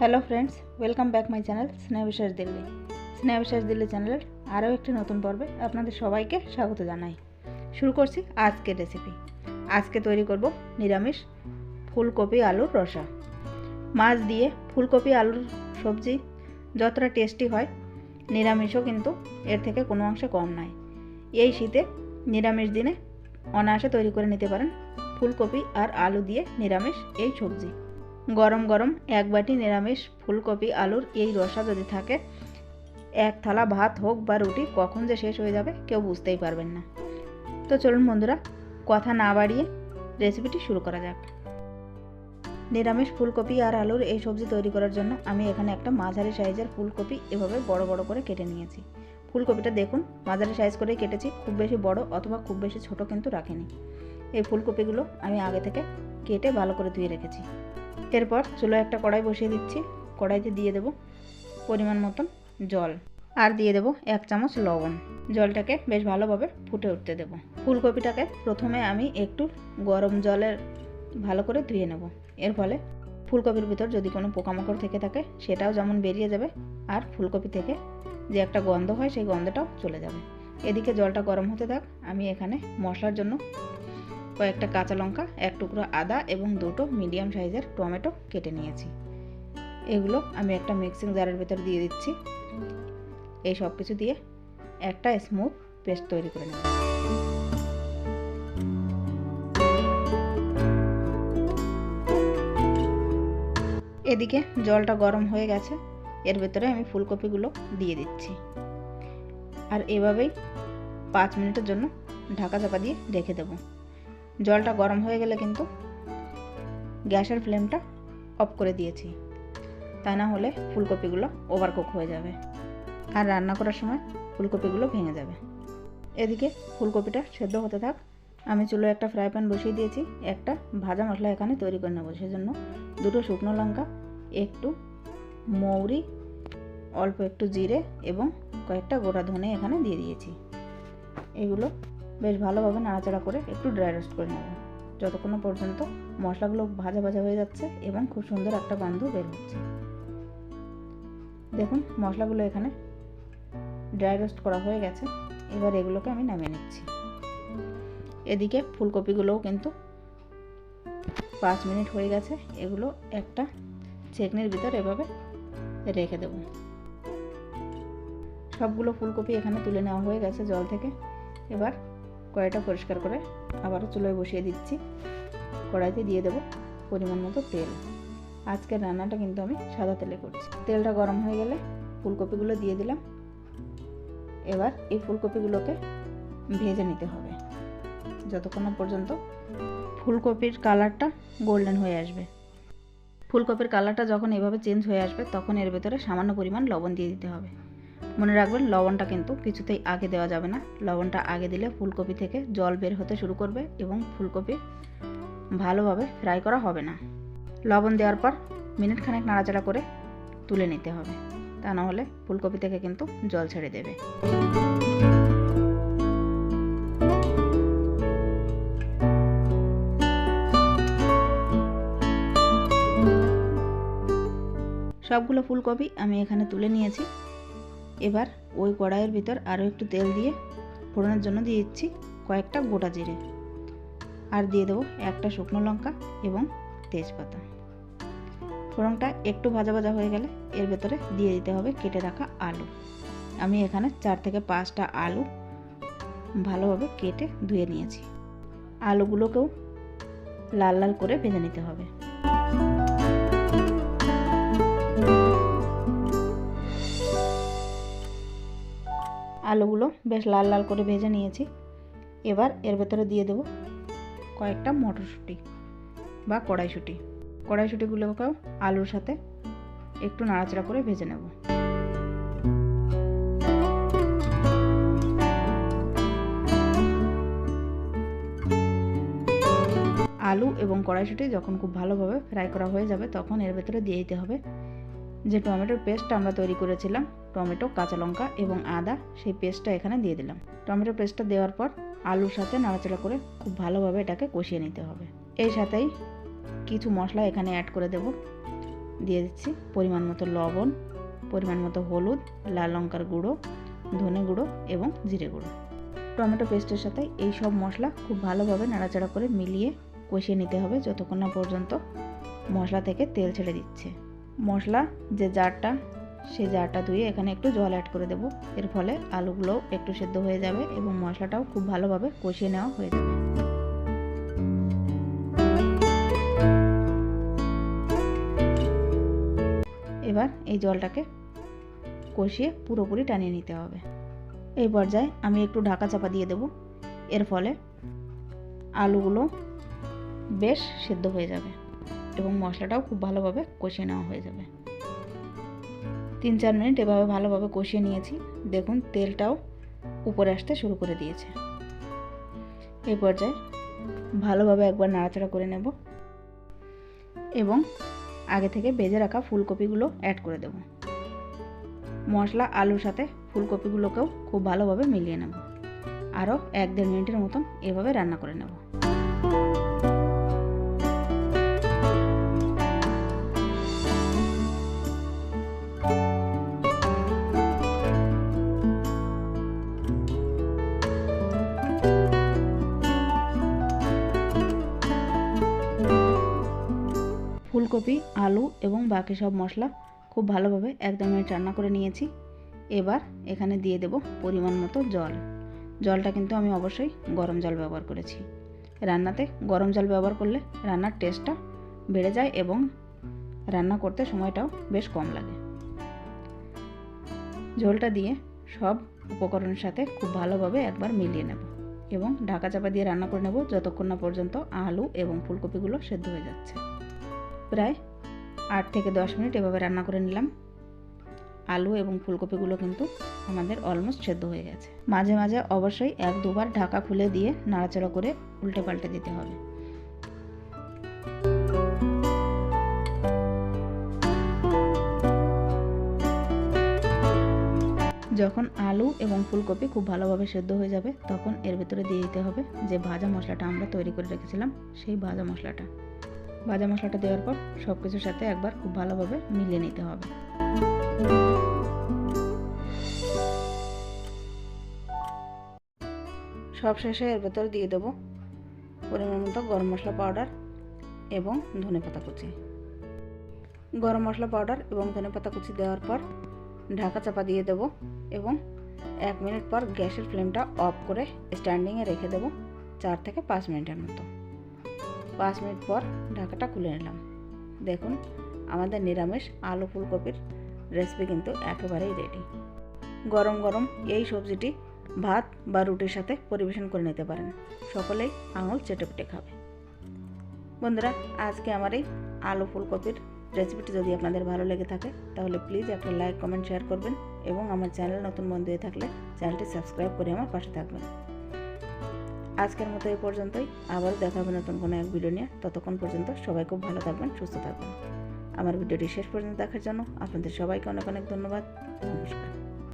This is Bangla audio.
Hello friends, welcome back my channel Snehabiswas Delhi. Snehabiswas Delhi চ্যানেলের আরও একটি নতুন পর্বে আপনাদের সবাইকে স্বাগত জানাই। শুরু করছি আজকের রেসিপি আজকে তৈরি করব নিরামিষ ফুলকপি আলুর রসা। মাছ দিয়ে ফুলকপি আলুর সবজি যতটা টেস্টি হয়, নিরামিষও কিন্তু এর থেকে কোনো অংশে কম নয়। এই শীতে নিরামিষ দিনে অনায়াসে তৈরি করে নিতে পারেন ফুলকপি আর আলু দিয়ে নিরামিষ এই সবজি। গরম গরম এক বাটি নিরামিষ ফুলকপি, আলুর এই রসা যদি থাকে, এক থালা ভাত হোক বা রুটি, কখন যে শেষ হয়ে যাবে কেউ বুঝতেই পারবেন না। তো চলুন বন্ধুরা, কথা না বাড়িয়ে রেসিপিটি শুরু করা যাক। নিরামিষ ফুলকপি আর আলুর এই সবজি তৈরি করার জন্য আমি এখানে একটা মাঝারি সাইজের ফুলকপি এভাবে বড় বড় করে কেটে নিয়েছি। ফুলকপিটা দেখুন, মাঝারি সাইজ করেই কেটেছি, খুব বেশি বড় অথবা খুব বেশি ছোট কিন্তু রাখিনি। এই ফুলকপিগুলো আমি আগে থেকে কেটে ভালো করে ধুয়ে রেখেছি। এরপর চুলো একটা কড়াই বসিয়ে দিচ্ছি। কড়াইতে দিয়ে দেব পরিমাণ মতন জল। আর দিয়ে দেব এক চামচ লবণ। জলটাকে বেশ ভালোভাবে ফুটে উঠতে দেব। ফুলকপিটাকে প্রথমে আমি একটু গরম জলের ভালো করে ধুয়ে নেব। এর ফলে ফুলকপির ভিতর যদি কোনো পোকামাকড় থেকে থাকে, সেটাও যেমন বেরিয়ে যাবে, আর ফুলকপি থেকে যে একটা গন্ধ হয়, সেই গন্ধটাও চলে যাবে। এদিকে জলটা গরম হতে থাক। আমি এখানে মশলার জন্য কয়েকটা কাঁচা লঙ্কা, এক টুকরো আদা এবং দুটো মিডিয়াম সাইজের টমেটো কেটে নিয়েছি। এগুলো আমি একটা মিক্সিং জারের ভেতর দিয়ে দিচ্ছি। এই সব কিছু দিয়ে একটা স্মুথ পেস্ট তৈরি করে নেব। এদিকে জলটা গরম হয়ে গেছে। এর ভেতরে আমি ফুলকপিগুলো দিয়ে দিচ্ছি। আর এভাবেই পাঁচ মিনিটের জন্য ঢাকা চাপা দিয়ে রেখে দেবো। জলটা গরম হয়ে গেলে কিন্তু গ্যাসের ফ্লেমটা অফ করে দিয়েছি। তা না হলে ফুলকপিগুলো ওভারকুক হয়ে যাবে। আর রান্না করার সময় ফুলকপিগুলো ভেঙে যাবে। এদিকে ফুলকপিটা সেদ্ধ হতে থাক। আমি চুলো একটা ফ্রাই প্যান বসিয়ে দিয়েছি। একটা ভাজা মশলা এখানে তৈরি করে নেব। সেজন্য দুটো শুকনো লঙ্কা, একটু মৌরি, অল্প একটু জিরে এবং কয়েকটা গোটা ধনে এখানে দিয়ে দিয়েছি। এগুলো বেশ ভালোভাবে নাড়াচাড়া করে একটু ড্রাই রোস্ট করে নেব। যতক্ষণ পর্যন্ত মশলাগুলো ভাজা ভাজা হয়ে যাচ্ছে এবং খুব সুন্দর একটা গন্ধ বের হচ্ছে। দেখুন, মশলাগুলো এখানে ড্রাই রোস্ট করা হয়ে গেছে। এবার এগুলোকে আমি নামিয়ে নিচ্ছি। এদিকে ফুলকপিগুলোও কিন্তু পাঁচ মিনিট হয়ে গেছে। এগুলো একটা চেকনির ভিতর এভাবে রেখে দেব। সবগুলো ফুলকপি এখানে তুলে নেওয়া হয়ে গেছে জল থেকে। এবার কড়াইটা পরিষ্কার করে আবারও চুলোয় বসিয়ে দিচ্ছি। কড়াইতে দিয়ে দেবো পরিমাণ মতো তেল। আজকের রান্নাটা কিন্তু আমি সাদা তেলে করছি। তেলটা গরম হয়ে গেলে ফুলকপিগুলো দিয়ে দিলাম। এবার এই ফুলকপিগুলোকে ভেজে নিতে হবে। যতক্ষণ পর্যন্ত ফুলকপির কালারটা গোল্ডেন হয়ে আসবে। ফুলকপির কালারটা যখন এভাবে চেঞ্জ হয়ে আসবে, তখন এর ভেতরে সামান্য পরিমাণ লবণ দিয়ে দিতে হবে। মনে রাখবেন, লবণটা কিন্তু কিছুতেই আগে দেওয়া যাবে না। লবণটা আগে দিলে ফুলকপি থেকে জল বের হতে শুরু করবে এবং ফুলকপি ভালোভাবে ফ্রাই করা হবে না। লবণ দেওয়ার পর মিনিট খানেক নাড়াচাড়া করে তুলে নিতে হবে। তা না হলে ফুলকপি থেকে কিন্তু জল ছেড়ে দেবে। সবগুলো ফুলকপি আমি এখানে তুলে নিয়েছি। এবার ওই কড়াইয়ের ভিতর আরও একটু তেল দিয়ে ফোড়নের জন্য দিয়ে দিচ্ছি কয়েকটা গোটা জিরে। আর দিয়ে দেবো একটা শুকনো লঙ্কা এবং তেজপাতা। ফোড়নটা একটু ভাজা ভাজা হয়ে গেলে এর ভেতরে দিয়ে দিতে হবে কেটে রাখা আলু। আমি এখানে চার থেকে পাঁচটা আলু ভালোভাবে কেটে ধুয়ে নিয়েছি। আলুগুলোকেও লাল লাল করে ভেজে নিতে হবে। আলুগুলো বেশ লাল লাল করে ভেজে নিয়েছি। এবার এর ভেতরে দিয়ে দেবো কয়েকটা মটরশুঁটি বা কড়াইশুঁটি। কড়াইশুঁটিগুলোকেও আলুর সাথে একটু নাড়াচাড়া করে ভেজে নেব। আলু এবং কড়াইশুঁটি যখন খুব ভালোভাবে ফ্রাই করা হয়ে যাবে, তখন এর ভেতরে দিয়ে দিতে হবে যে টমেটোর পেস্ট আমরা তৈরি করেছিলাম, টমেটো, কাঁচা লঙ্কা এবং আদা, সেই পেস্টটা এখানে দিয়ে দিলাম। টমেটো পেস্টটা দেওয়ার পর আলুর সাথে নাড়াচাড়া করে খুব ভালোভাবে এটাকে কষিয়ে নিতে হবে। এই সাথেই কিছু মশলা এখানে অ্যাড করে দেব। দিয়ে দিচ্ছি পরিমাণ মতো লবণ, পরিমাণ মতো হলুদ, লাল লঙ্কার গুঁড়ো, ধনে গুঁড়ো এবং জিরে গুঁড়ো। টমেটো পেস্টের সাথে এই সব মশলা খুব ভালোভাবে নাড়াচাড়া করে মিলিয়ে কষিয়ে নিতে হবে যতক্ষণ না পর্যন্ত মশলা থেকে তেল ছেড়ে দিচ্ছে। মশলা যে জারটা, সেই জারটা ধুয়ে এখানে একটু জল অ্যাড করে দেব। এর ফলে আলুগুলোও একটু সেদ্ধ হয়ে যাবে এবং মশলাটাও খুব ভালোভাবে কষিয়ে নেওয়া হয়ে যাবে। এবার এই জলটাকে কষিয়ে পুরোপুরি টানিয়ে নিতে হবে। এই পর্যায়ে আমি একটু ঢাকা চাপা দিয়ে দেব। এর ফলে আলুগুলো বেশ সেদ্ধ হয়ে যাবে। এবং মশলাটাও খুব ভালোভাবে কষিয়ে নেওয়া হয়ে যাবে। তিন চার মিনিট এভাবে ভালোভাবে কষিয়ে নিয়েছি। দেখুন, তেলটাও উপরে আসতে শুরু করে দিয়েছে। এই পর্যায়ে ভালোভাবে একবার নাড়াচাড়া করে নেব এবং আগে থেকে বেজে রাখা ফুলকপিগুলো অ্যাড করে দেব। মশলা, আলুর সাথে ফুলকপিগুলোকেও খুব ভালোভাবে মিলিয়ে নেব। আরও এক দেড় মিনিটের মতন এভাবে রান্না করে নেব। ফুলকপি, আলু এবং বাকি সব মশলা খুব ভালোভাবে একদম মিনিট রান্না করে নিয়েছি। এবার এখানে দিয়ে দেব পরিমাণ মতো জল। জলটা কিন্তু আমি অবশ্যই গরম জল ব্যবহার করেছি। রান্নাতে গরম জল ব্যবহার করলে রান্নার টেস্টটা বেড়ে যায় এবং রান্না করতে সময়টাও বেশ কম লাগে। জলটা দিয়ে সব উপকরণের সাথে খুব ভালোভাবে একবার মিলিয়ে নেব এবং ঢাকা চাপা দিয়ে রান্না করে নেব যতক্ষণ না পর্যন্ত আলু এবং ফুলকপিগুলো সেদ্ধ হয়ে যাচ্ছে। প্রায় আট থেকে দশ মিনিট এভাবে রান্না করে নিলাম। আলু এবং ফুলকপিগুলো কিন্তু আমাদের অলমোস্ট সেদ্ধ হয়ে গেছে। মাঝে মাঝে অবশ্যই এক দুবার ঢাকা খুলে দিয়ে নাড়াচাড়া করে উল্টে পাল্টে দিতে হবে। যখন আলু এবং ফুলকপি খুব ভালোভাবে সেদ্ধ হয়ে যাবে, তখন এর ভেতরে দিয়ে দিতে হবে যে ভাজা মশলাটা আমরা তৈরি করে রেখেছিলাম, সেই ভাজা মশলাটা। ভাজা মশলাটা দেওয়ার পর সব কিছুর সাথে একবার খুব ভালোভাবে মিলিয়ে নিতে হবে। সব শেষে এর ভেতরে দিয়ে দেবো পরিমাণ মতো গরম মশলা পাউডার এবং ধনে পাতা কুচি। গরম মশলা পাউডার এবং ধনে পাতা কুচি দেওয়ার পর ঢাকা চাপা দিয়ে দেবো এবং এক মিনিট পর গ্যাসের ফ্লেমটা অফ করে স্ট্যান্ডিংয়ে রেখে দেবো চার থেকে পাঁচ মিনিটের মতো। পাঁচ মিনিট পর ঢাকাটা খুলে নিলাম। দেখুন, আমাদের নিরামিষ আলু ফুলকপির রেসিপি কিন্তু একেবারেই রেডি গরম গরম এই সবজিটি ভাত বা রুটির সাথে পরিবেশন করে নিতে পারেন। সকলেই আঙুল চেটে পেটে খাবে। বন্ধুরা, আজকে আমার এই আলু ফুলকপির রেসিপিটি যদি আপনাদের ভালো লেগে থাকে, তাহলে প্লিজ একটা লাইক কমেন্ট শেয়ার করবেন এবং আমার চ্যানেল নতুন বন্ধু হয়ে থাকলে চ্যানেলটি সাবস্ক্রাইব করে আমার পাশে থাকবেন। আজকের মতো এই পর্যন্তই। আবার দেখা হবে নতুন কোনো এক ভিডিও নিয়ে। ততক্ষণ পর্যন্ত সবাই খুব ভালো থাকবেন, সুস্থ থাকবেন। আমার ভিডিওটি শেষ পর্যন্ত দেখার জন্য আপনাদের সবাইকে অনেক অনেক ধন্যবাদ। নমস্কার।